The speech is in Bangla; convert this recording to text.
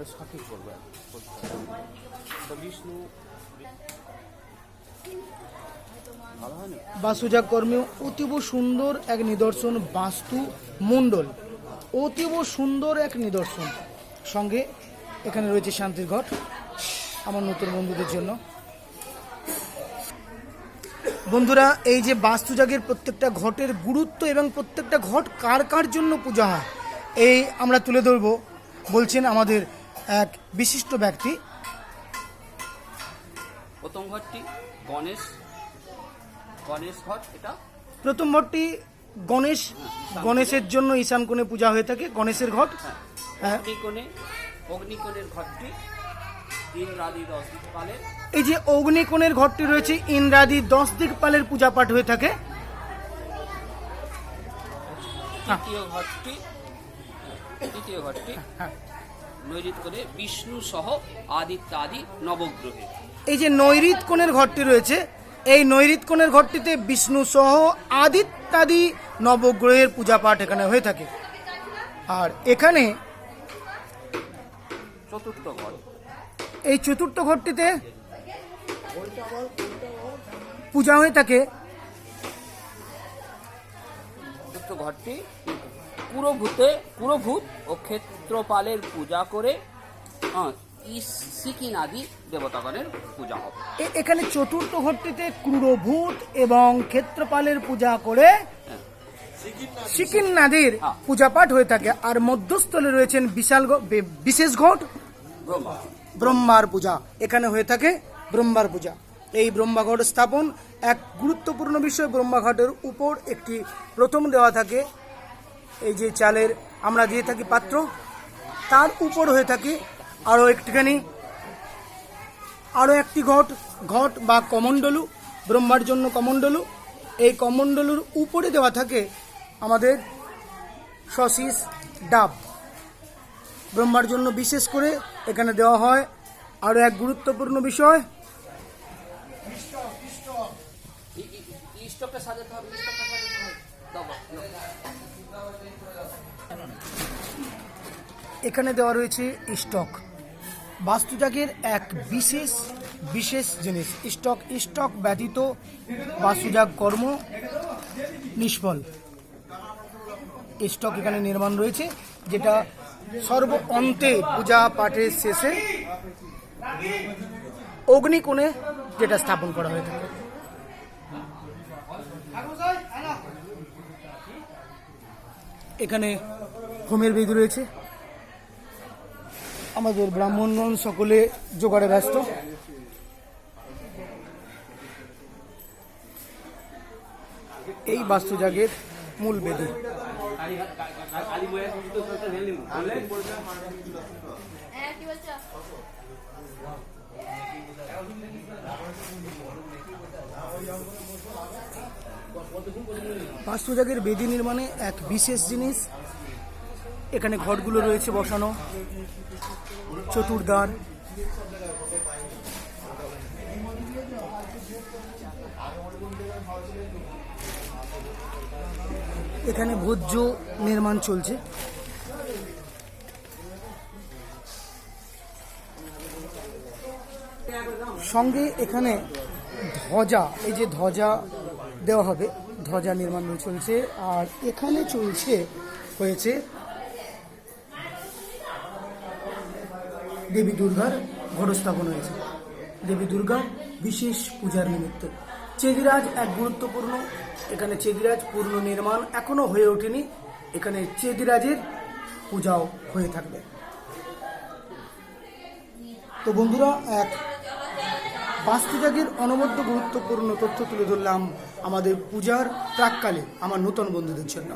তাহলে সঠিক করবে। বলতে হবে। তো বিষ্ণু বাস্তুজাগ কর্মে, অতীব সুন্দর এক নিদর্শন বাস্তু মণ্ডল। অতীব সুন্দর এক নিদর্শন। সঙ্গে এখানে রয়েছে শান্তির ঘট, আমার নতুন বন্ধুদের জন্য। বন্ধুরা, এই যে বাস্তুজাগের প্রত্যেকটা ঘটের গুরুত্ব এবং প্রত্যেকটা ঘট কার কার জন্য পূজা হয়, এই আমরা তুলে ধরব। বলছেন আমাদের এক বিশিষ্ট ব্যক্তি। প্রথম ঘরটি গণেশ গণেশ ঘর এটা? প্রথম ঘরটি গণেশ গণেশের জন্য ঈশান কোণে পূজা হয়ে থাকে গণেশের ঘট হ্যাঁ অগ্নিকোণে অগ্নিকোণের ঘরটি এই যে অগ্নিকোণের ঘরটি রয়েছে ইন্দ্রাদি দশ দিকপালের পূজা পাঠ হয়ে থাকে। তৃতীয় ঘরটি তৃতীয় ঘরটি। হ্যাঁ। নৈরিত করে বিষ্ণু সহ আদিত্য আদি নবগ্রহে। এই যে নৈরিত কোণের ঘরটি রয়েছে এই নৈরিত কোণের ঘরটিতে বিষ্ণু সহ আদিত্যাদি নবগ্রহের পূজা পাঠ এখানে হয়ে থাকে। আর এখানে চতুর্থ ঘর। এই চতুর্থ ঘরটিতে পূজা হয়ে থাকে। চতুর্থ ঘরটি পুরভূতে পুরভূত ও ক্ষেত্রপালের পূজা করে সিকিন আদি দেবতাগণের পূজা হবে। এখানে চতুর্থ ঘরটিতে ক্রুরভূত এবং ক্ষেত্রপালের পূজা করে সিকিন নাদির হ্যাঁ। পূজা পাঠ হয়ে থাকে। আর মধ্যস্থলে রয়েছেন বিশাল বিশেষ ঘট ব্রহ্মার পূজা। এখানে হয়ে থাকে ব্রহ্মার পূজা। এই ব্রহ্মাঘট স্থাপন এক গুরুত্বপূর্ণ বিষয়। ব্রহ্মাঘটের উপর একটি প্রথম দেওয়া থাকে এই যে চালের আমরা দিয়ে থাকি পাত্র, তার উপর হয়ে থাকে আরও একটুখানি আরও একটি ঘট ঘট বা কমণ্ডলু, ব্রহ্মার জন্য কমণ্ডলু। এই কমণ্ডলুর উপরে দেওয়া থাকে আমাদের সশিস ডাব। ব্রহ্মার জন্য বিশেষ করে এখানে দেওয়া হয় আরও এক গুরুত্বপূর্ণ বিষয়। সাজাতে হবে। এখানে দেওয়া রয়েছে স্টক। বাস্তুজাগের এক বিশেষ বিশেষ জিনিস। স্টক স্টক ব্যতীত বাস্তুজাগ কর্ম নিষ্ফল। স্টক এখানে নির্মাণ রয়েছে, যেটা সর্ব অন্তে পূজা পাঠের শেষে অগ্নিকোণে যেটা স্থাপন করা হয়ে থাকে। এখানে হোমের বেদি রয়েছে। আমাদের ব্রাহ্মণগণ সকলে জোগাড়ে ব্যস্ত। এই বাস্তুজাগের মূল বেদি। কি বাস্তুজাগের বেদি নির্মাণে এক বিশেষ জিনিস, এখানে ঘটগুলো রয়েছে বসানো, চতুর্দ্বার। এখানে ভোজ্য নির্মাণ চলছে। সঙ্গে এখানে ধ্বজা, এই যে ধ্বজা দেওয়া হবে। ধ্বজা নির্মাণ চলছে। আর এখানে চলছে, হয়েছে দেবী দুর্গার ঘটস্থাপন হয়েছে। দেবী দুর্গা বিশেষ পূজার নিমিত্তে। চেদিরাজ এক গুরুত্বপূর্ণ, এখানে চেদিরাজ পূর্ণ নির্মাণ এখনও হয়ে ওঠেনি। এখানে চেদিরাজের পূজাও হয়ে থাকবে। তো বন্ধুরা, এক বাস্তুজাগের অনবদ্য গুরুত্বপূর্ণ তথ্য তুলে ধরলাম আমাদের পূজার প্রাককালে আমার নতুন বন্ধুদের জন্য।